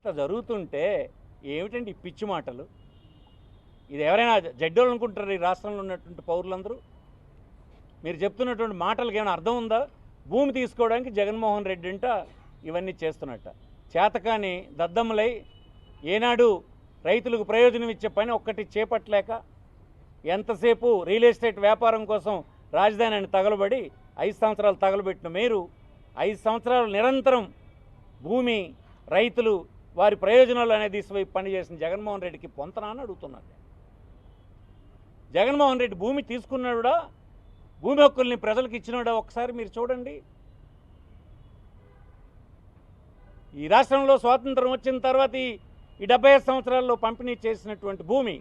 ఇట్లా జరుగుతుంటే ఏమిటండి ఈ పిచ్చి మాటలు? ఇది ఎవరైనా జడ్డోళ్ళు అనుకుంటారు ఈ రాష్ట్రంలో ఉన్నటువంటి పౌరులందరూ? మీరు చెప్తున్నటువంటి మాటలకు ఏమైనా అర్థం ఉందా? భూమి తీసుకోవడానికి జగన్మోహన్ రెడ్డి అంట ఇవన్నీ చేస్తున్నట్ట. చేతకాని దద్దమ్మలై ఏనాడు రైతులకు ప్రయోజనం ఇచ్చే పని ఒక్కటి చేపట్టలేక ఎంతసేపు రియల్ ఎస్టేట్ వ్యాపారం కోసం రాజధానిని తగలబడి ఐదు సంవత్సరాలు తగలబెట్టిన మీరు ఐదు సంవత్సరాలు నిరంతరం భూమి రైతులు వారి ప్రయోజనాలు అనేది దిశవైపు పనిచేసిన జగన్మోహన్ రెడ్డికి పొంతనా అని అడుగుతున్నాను జగన్మోహన్ రెడ్డి భూమి తీసుకున్నాడా భూమి హక్కుల్ని ప్రజలకు ఇచ్చినాడా? ఒకసారి మీరు చూడండి. ఈ రాష్ట్రంలో స్వాతంత్రం వచ్చిన తర్వాత ఈ డెబ్బై సంవత్సరాల్లో పంపిణీ చేసినటువంటి భూమి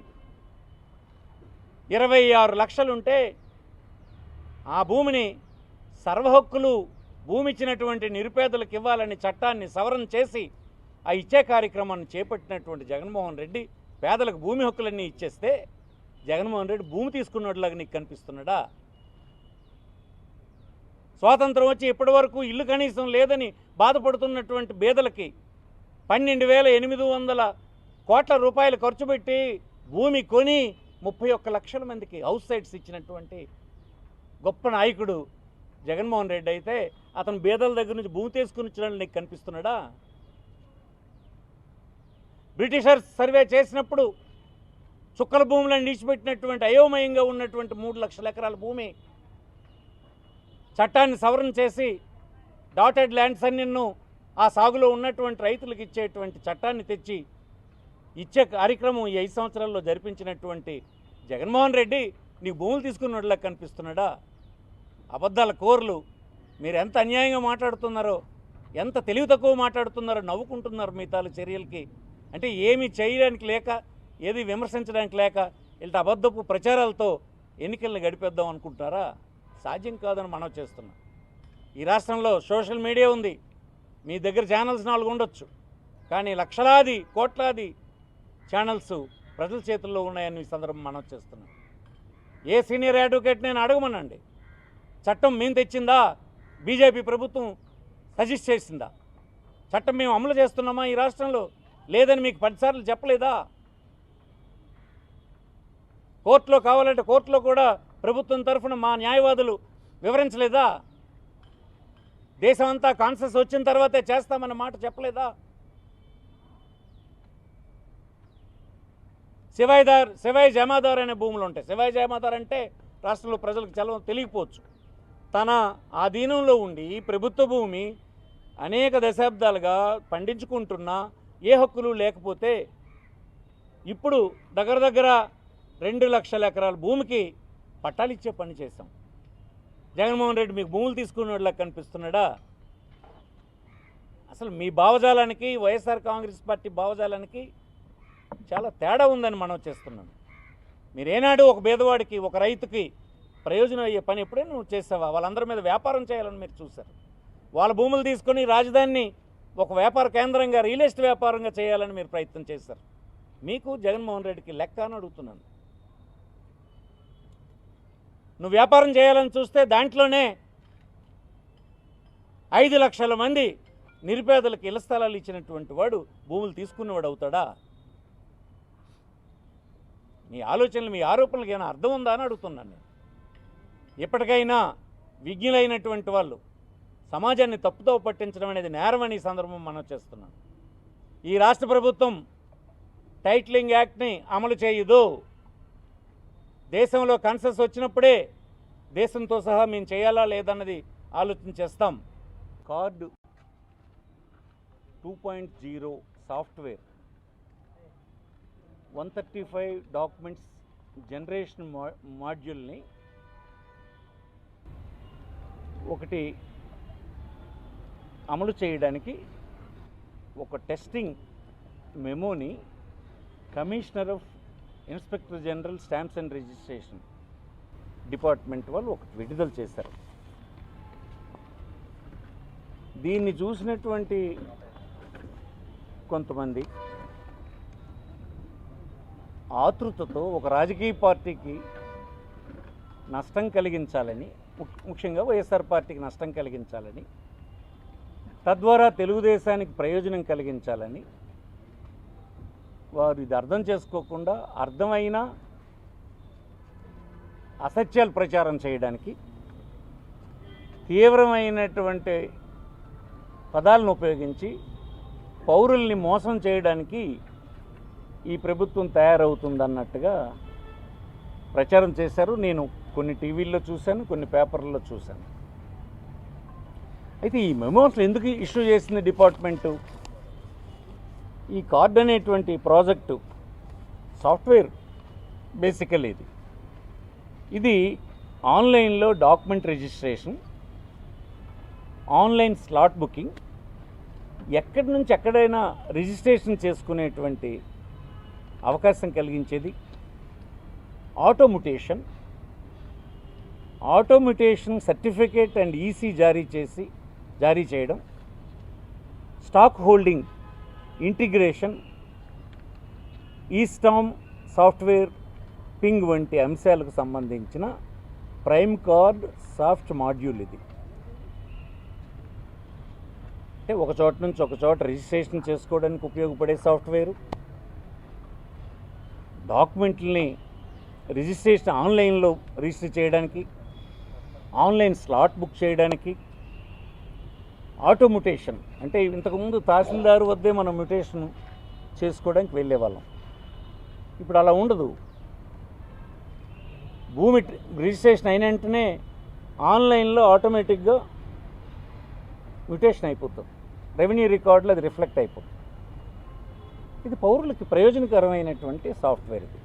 ఇరవై ఆరు లక్షలుంటే ఆ భూమిని సర్వహక్కులు భూమి ఇచ్చినటువంటి నిరుపేదలకు ఇవ్వాలని చట్టాన్ని సవరణ చేసి ఆ ఇచ్చే కార్యక్రమాన్ని చేపట్టినటువంటి జగన్మోహన్ రెడ్డి పేదలకు భూమి హక్కులన్నీ ఇచ్చేస్తే జగన్మోహన్ రెడ్డి భూమి తీసుకున్నట్లాగా నీకు కనిపిస్తున్నాడా? స్వాతంత్రం వచ్చి ఇప్పటి వరకు ఇల్లు కనీసం లేదని బాధపడుతున్నటువంటి బీదలకి పన్నెండు వేల ఎనిమిది వందల కోట్ల రూపాయలు ఖర్చు పెట్టి భూమి కొని ముప్పై ఒక్క లక్షల మందికి హౌస్ సైట్స్ ఇచ్చినటువంటి గొప్ప నాయకుడు జగన్మోహన్ రెడ్డి అయితే అతను బేదల దగ్గర నుంచి భూమి తీసుకుని వచ్చిన నీకు కనిపిస్తున్నాడా? బ్రిటిషర్స్ సర్వే చేసినప్పుడు చుక్కల భూములను నీచిపెట్టినటువంటి అయోమయంగా ఉన్నటువంటి మూడు లక్షల ఎకరాల భూమి చట్టాన్ని సవరణ చేసి డాటెడ్ ల్యాండ్స్ అన్నిన్ను ఆ సాగులో ఉన్నటువంటి రైతులకు ఇచ్చేటువంటి చట్టాన్ని తెచ్చి ఇచ్చే కార్యక్రమం ఈ ఐదు సంవత్సరాల్లో జరిపించినటువంటి జగన్మోహన్ రెడ్డి నీకు భూములు తీసుకున్నట్లా కనిపిస్తున్నాడా? అబద్ధాల కోర్లు. మీరు ఎంత అన్యాయంగా మాట్లాడుతున్నారో ఎంత తెలివి తక్కువ మాట్లాడుతున్నారో నవ్వుకుంటున్నారు మీ తాలూ చర్యలకి అంటే ఏమి చేయడానికి లేక ఏది విమర్శించడానికి లేక ఇలాంటి అబద్ధపు ప్రచారాలతో ఎన్నికలను గడిపేద్దాం అనుకుంటారా సాధ్యం కాదని మనం చేస్తున్నాం. ఈ రాష్ట్రంలో సోషల్ మీడియా ఉంది. మీ దగ్గర ఛానల్స్ నాలుగు ఉండొచ్చు. కానీ లక్షలాది కోట్లాది ఛానల్స్ ప్రజల చేతుల్లో ఉన్నాయని ఈ సందర్భం మనం చేస్తున్నాం. ఏ సీనియర్ అడ్వకేట్ నేను అడగమనండి? చట్టం మేము తెచ్చిందా? బీజేపీ ప్రభుత్వం సజెస్ట్ చేసిందా? చట్టం మేము అమలు చేస్తున్నామా ఈ రాష్ట్రంలో? లేదని మీకు పదిసార్లు చెప్పలేదా? కోర్టులో కావాలంటే కోర్టులో కూడా ప్రభుత్వం తరఫున మా న్యాయవాదులు వివరించలేదా? దేశం అంతా కాన్సెస్ వచ్చిన తర్వాతే చేస్తామన్న మాట చెప్పలేదా? శివాయిదార్ శివాయి జమాదార్ అనే భూములు ఉంటాయి. శివాయి జమాదార్ అంటే రాష్ట్రంలో ప్రజలకు చలవ తెలియకపోవచ్చు. తన ఆధీనంలో ఉండి ప్రభుత్వ భూమి అనేక దశాబ్దాలుగా పండించుకుంటున్న ఏ హక్కులు లేకపోతే ఇప్పుడు దగ్గర దగ్గర రెండు లక్షల ఎకరాల భూమికి పట్టాలు ఇచ్చే పని చేశాం జగన్మోహన్ రెడ్డి మీకు భూములు తీసుకున్నట్లా కనిపిస్తున్నాడా? అసలు మీ భావజాలానికి వైఎస్ఆర్ కాంగ్రెస్ పార్టీ భావజాలానికి చాలా తేడా ఉందని మనం చేస్తున్నాం. మీరేనాడు ఒక పేదవాడికి ఒక రైతుకి ప్రయోజనం అయ్యే పని ఎప్పుడైనా నువ్వు చేసావా? వాళ్ళందరి మీద వ్యాపారం చేయాలని మీరు చూశారు. వాళ్ళ భూములు తీసుకొని రాజధానిని ఒక వ్యాపార కేంద్రంగా రియల్ ఎస్టేట్ వ్యాపారంగా చేయాలని మీరు ప్రయత్నం చేశారు. మీకు జగన్మోహన్ రెడ్డికి లెక్క అని అడుగుతున్నాను. నువ్వు వ్యాపారం చేయాలని చూస్తే దాంట్లోనే ఐదు లక్షల మంది నిరుపేదలకు ఇళ్ళ స్థలాలు ఇచ్చినటువంటి వాడు భూములు తీసుకున్నవాడు అవుతాడా? మీ ఆలోచనలు మీ ఆరోపణలకు ఏమైనా అర్థం ఉందా అని అడుగుతున్నాను నేను. ఎప్పటికైనా విజ్ఞులైనటువంటి వాళ్ళు సమాజాన్ని తప్పుతో పట్టించడం అనేది నేరమని ఈ సందర్భం మనం చేస్తున్నాం. ఈ రాష్ట్ర ప్రభుత్వం టైటిలింగ్ యాక్ట్ని అమలు చేయదు. దేశంలో కన్సెస్ వచ్చినప్పుడే దేశంతో సహా మేము చేయాలా లేదన్నది ఆలోచన చేస్తాం. Card two point zero software one thirty five documents generation మా మాడ్యూల్ని ఒకటి అమలు చేయడానికి ఒక testing Memoni commissioner of inspector general stamps and registration department వాళ్ళు ఒకటి విడుదల చేశారు. దీన్ని చూసినటువంటి కొంతమంది ఆతృతతో ఒక రాజకీయ పార్టీకి నష్టం కలిగించాలని ముఖ్యంగా వైఎస్ఆర్ పార్టీకి నష్టం కలిగించాలని తద్వారా తెలుగుదేశానికి ప్రయోజనం కలిగించాలని వారు ఇది అర్థం చేసుకోకుండా అర్థమైన అసత్యాలు ప్రచారం చేయడానికి తీవ్రమైనటువంటి పదాలను ఉపయోగించి పౌరుల్ని మోసం చేయడానికి ఈ ప్రభుత్వం తయారవుతుందన్నట్టుగా ప్రచారం చేశారు. నేను కొన్ని టీవీల్లో చూశాను కొన్ని పేపర్లలో చూశాను. అయితే ఈ మెమోస్ ఎందుకు ఇష్యూ చేసింది డిపార్ట్మెంటు? ఈ కార్డ్ అనేటువంటి ప్రాజెక్టు సాఫ్ట్వేర్ బేసికల్ ఇది. ఇది ఆన్లైన్లో document registration online slot booking ఎక్కడి నుంచి ఎక్కడైనా రిజిస్ట్రేషన్ చేసుకునేటువంటి అవకాశం కలిగించేది auto mutation auto mutation certificate and EC జారీ చేసి జారీ చేయడం stock holding integration e stamp software ping వంటి అంశాలకు సంబంధించిన ప్రైమ్ కార్డ్ సాఫ్ట్ మాడ్యూల్ ఇది. అంటే ఒక చోట నుంచి ఒక చోట రిజిస్ట్రేషన్ చేసుకోవడానికి ఉపయోగపడే సాఫ్ట్వేరు. డాక్యుమెంట్లని రిజిస్ట్రేషన్ ఆన్లైన్లో రిజిస్టర్ చేయడానికి ఆన్లైన్ స్లాట్ బుక్ చేయడానికి ఆటోముటేషన్. అంటే ఇంతకుముందు తహసీల్దారు వద్దే మనం మ్యుటేషన్ చేసుకోవడానికి వెళ్ళేవాళ్ళం. ఇప్పుడు అలా ఉండదు. భూమి రిజిస్ట్రేషన్ అయిన వెంటనే ఆన్లైన్లో ఆటోమేటిక్గా మ్యుటేషన్ అయిపోతుంది. రెవెన్యూ రికార్డులో అది రిఫ్లెక్ట్ అయిపోతుంది. ఇది పౌరులకి ప్రయోజనకరమైనటువంటి సాఫ్ట్వేర్ ఇది.